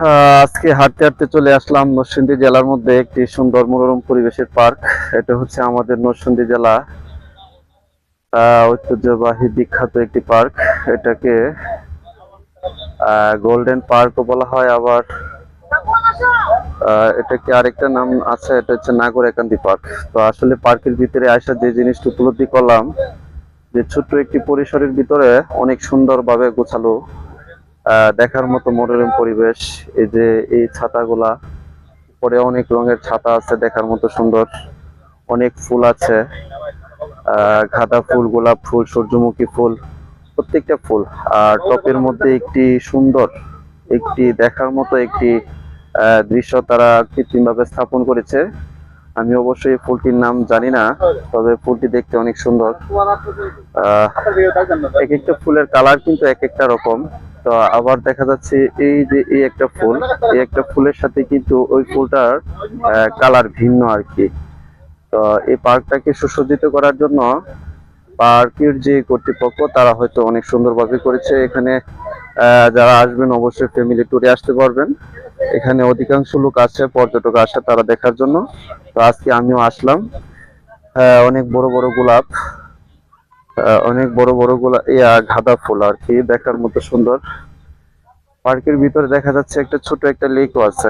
আজকে হাঁটতে হাঁটতে চলে আসলাম নরসিংদী জেলার মধ্যে একটি সুন্দর মনোরম পরিবেশের পার্ক। এটা হচ্ছে আমাদের নরসিংদী জেলা ঐতিহ্যবাহী বিখ্যাত একটি পার্ক। এটাকে গোল্ডেন পার্কও বলা হয় আবার। এটাকে আরেকটা নাম আছে, এটা হচ্ছে নাগর একান্তি পার্ক। তো আসলে পার্কের ভিতরে আসা যে জিনিসটা উপলব্ধি করলাম, যে ছোট্ট একটি পরিসরের ভিতরে অনেক সুন্দরভাবে গোছালো দেখার মতো মনোরম পরিবেশ, এই যে এই ছাতাগুলা, পরে অনেক রঙের ছাতা আছে দেখার মতো সুন্দর, অনেক ফুল আছে গাঁদা ফুল, গোলাপ ফুল, সূর্যমুখী ফুল, প্রত্যেকটা ফুল। আর টপের মধ্যে একটি সুন্দর, একটি দেখার মতো একটি দৃশ্য তারা কৃত্রিমভাবে স্থাপন করেছে। আমি অবশ্যই ফুলটির নাম জানি না, তবে ফুলটি দেখতে অনেক সুন্দর। এক একটা ফুলের কালার কিন্তু এক একটা রকম। তো আবার দেখা যাচ্ছে এই যে এই একটা ফুল এই একটা ফুলের সাথে কিন্তু ওই ফুলটার কালার ভিন্ন আর কি। তো এই পার্কটাকে সুসজ্জিত করার জন্য পার্কের যে কর্তৃপক্ষ তারা হয়তো অনেক সুন্দরভাবে করেছে। এখানে যারা আসবেন অবশ্যই ফ্যামিলি ট্যুরে আসতে পারবেন। এখানে অধিকাংশ লোক আছে পর্যটক আসে তারা দেখার জন্য। তো আজকে আমিও আসলাম। আহ, অনেক বড় বড় গোলাপ। অনেক বড় বড় গোলা ইয়া গাঁদা ফুল আর কি, দেখার মতো সুন্দর। পার্কের ভিতরে দেখা যাচ্ছে একটা ছোট একটা লেকও আছে।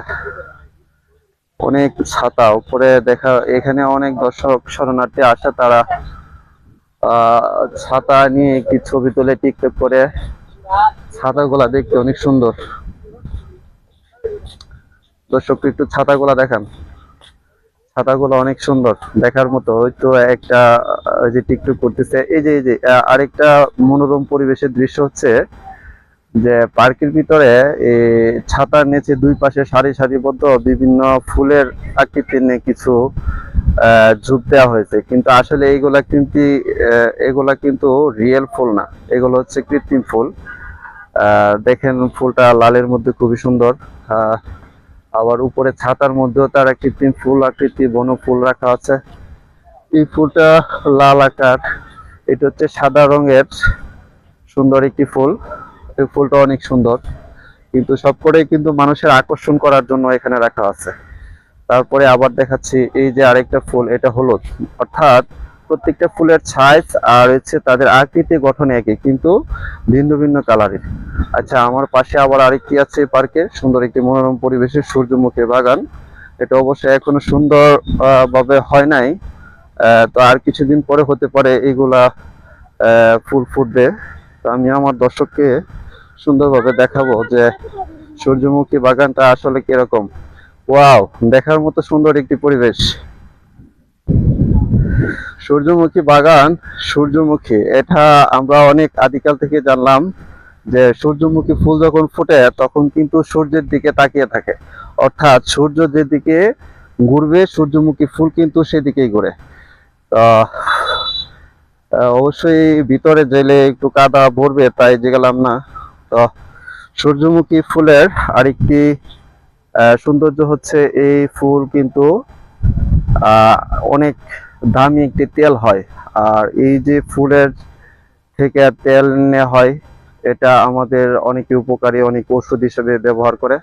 অনেক ছাতা, উপরে দেখা, এখানে অনেক দর্শক শরণার্থী আসে তারা ছাতা নিয়ে একটি ছবি তুলে টিকটক করে। ছাতাগুলা দেখতে অনেক সুন্দর। দর্শক একটু ছাতাগুলা দেখান। ছাতাগুলো অনেক সুন্দর। দেখার মতো হয়তো একটা যে টিকটুক করতেছে। এই যে এই যে আরেকটা মনোরম পরিবেশের দৃশ্য হচ্ছে যে পার্কের ভিতরে ছাতার নিচে দুই পাশে সারি সারিবদ্ধ বিভিন্ন ফুলের আকৃতি নিয়ে কিছু ঝুপ দেওয়া হয়েছে। কিন্তু আসলে এইগুলা কিন্তু এগুলা কিন্তু রিয়েল ফুল না। এগুলো হচ্ছে কৃত্রিম ফুল। দেখেন ফুলটা লালের মধ্যে খুবই সুন্দর। আবার উপরে ছাতার মধ্যেও তার কৃত্রিম ফুল আকৃতি বন ফুল রাখা আছে। এই ফুলটা লাল আকার। এটা হচ্ছে সাদা রঙের সুন্দর একটি ফুল। এই ফুলটা অনেক সুন্দর। কিন্তু সবকটাই কিন্তু মানুষের আকর্ষণ করার জন্য এখানে রাখা আছে। তারপরে আবার দেখাচ্ছি এই যে আরেকটা ফুল, এটা হলুদ। অর্থাৎ প্রত্যেকটা ফুলের সাইজ আর হচ্ছে তাদের আকৃতি গঠন একই কিন্তু ভিন্ন ভিন্ন কালারের আচ্ছা আমার পাশে আবার আরেকটি আছে পার্কে সুন্দর একটি মনোরম পরিবেশের সূর্যমুখী বাগান। এটা অবশ্যই এখনও সুন্দর ভাবে হয় নাই। তো আর কিছুদিন পরে হতে পারে এইগুলা আহ, ফুল ফুটবে। তো আমি আমার দর্শককে সুন্দরভাবে দেখাবো যে সূর্যমুখী বাগানটা আসলে কীরকম। ওয়াও দেখার মতো সুন্দর একটি পরিবেশ। সূর্যমুখী বাগান, সূর্যমুখী, এটা আমরা অনেক আদিকাল থেকে জানলাম যে সূর্যমুখী ফুল যখন ফুটে, তখন কিন্তু সূর্যের দিকে তাকিয়ে থাকে। অর্থাৎ সূর্য যেদিকে ঘুরবে, সূর্যমুখী ফুল কিন্তু সেদিকেই ঘুরে। অবশ্যই ভিতরে গেলে একটু কাদা ভরবে, তাই গেলাম না। তো, সূর্যমুখী ফুলের আরেকটি সৌন্দর্য হচ্ছে এই ফুল কিন্তু অনেক দামি একটি তেল হয়। আর এই যে ফুলের থেকে তেল নেওয়া হয়, এটা আমাদের অনেকে উপকারী, অনেক ওষুধ হিসেবে ব্যবহার করে।